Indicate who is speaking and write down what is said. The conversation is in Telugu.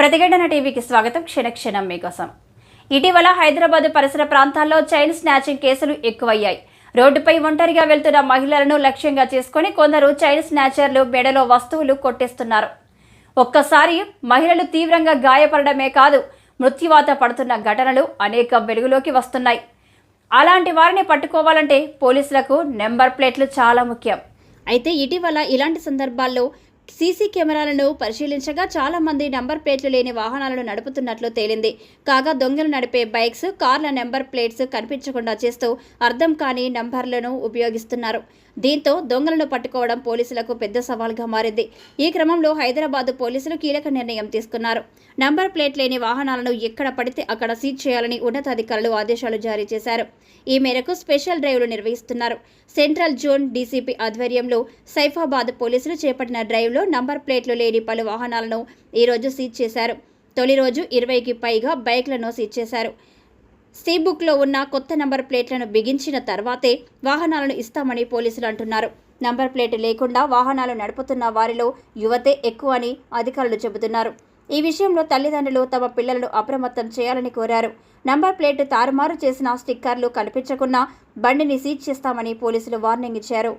Speaker 1: ప్రతిఘటన టీవీకి స్వాగతం. క్షణక్షణం మీకోసం. ఇటీవల హైదరాబాద్ పరిసర ప్రాంతాల్లో చైన్ స్నాచింగ్ కేసులు ఎక్కువయ్యాయి. రోడ్డుపై ఒంటరిగా వెళ్తున్న మహిళలను లక్ష్యంగా చేసుకొని కొందరు చైన్ స్నాచర్లు మెడలో వస్తువులు కొట్టేస్తున్నారు. ఒక్కసారి మహిళలు తీవ్రంగా గాయపడడమే కాదు మృత్యువాత పడుతున్న ఘటనలు అనేక వెలుగులోకి వస్తున్నాయి. అలాంటి వారిని పట్టుకోవాలంటే పోలీసులకు నెంబర్ ప్లేట్లు చాలా ముఖ్యం. అయితే ఇటీవల ఇలాంటి సందర్భాల్లో సీసీ కెమెరాలను పరిశీలించగా చాలా మంది నంబర్ ప్లేట్లు లేని వాహనాలను నడుపుతున్నట్లు తేలింది. కాగా దొంగలు నడిపే బైక్స్ కార్ల నెంబర్ ప్లేట్స్ కనిపించకుండా చేస్తూ అర్థం కాని నంబర్లను ఉపయోగిస్తున్నారు. దీంతో దొంగలను పట్టుకోవడం పోలీసులకు పెద్ద సవాల్గా మారింది. ఈ క్రమంలో హైదరాబాద్ పోలీసులు కీలక నిర్ణయం తీసుకున్నారు. నంబర్ ప్లేట్ లేని వాహనాలను ఎక్కడ పడితే అక్కడ సీజ్ చేయాలని ఉన్నతాధికారులు ఆదేశాలు జారీ చేశారు. ఈ మేరకు స్పెషల్ డ్రైవ్లు నిర్వహిస్తున్నారు. సెంట్రల్ జోన్ డీసీపీ ఆధ్వర్యంలో సైఫాబాద్ పోలీసులు చేపట్టిన డ్రైవ్లో నంబర్ ప్లేట్లు లేని పలు వాహనాలను ఈరోజు సీజ్ చేశారు. తొలి రోజు ఇరవైకి పైగా బైక్లను సీజ్ చేశారు. సీ బుక్లో ఉన్న కొత్త నంబర్ ప్లేట్లను బిగించిన తర్వాతే వాహనాలను ఇస్తామని పోలీసులు అంటున్నారు. నంబర్ ప్లేట్ లేకుండా వాహనాలు నడుపుతున్న వారిలో యువతే ఎక్కువ అని అధికారులు చెబుతున్నారు. ఈ విషయంలో తల్లిదండ్రులు తమ పిల్లలను అప్రమత్తం చేయాలని కోరారు. నంబర్ ప్లేట్ తారుమారు చేసిన స్టిక్కర్లు కనిపించకుండా బండిని సీజ్ చేస్తామని పోలీసులు వార్నింగ్ ఇచ్చారు.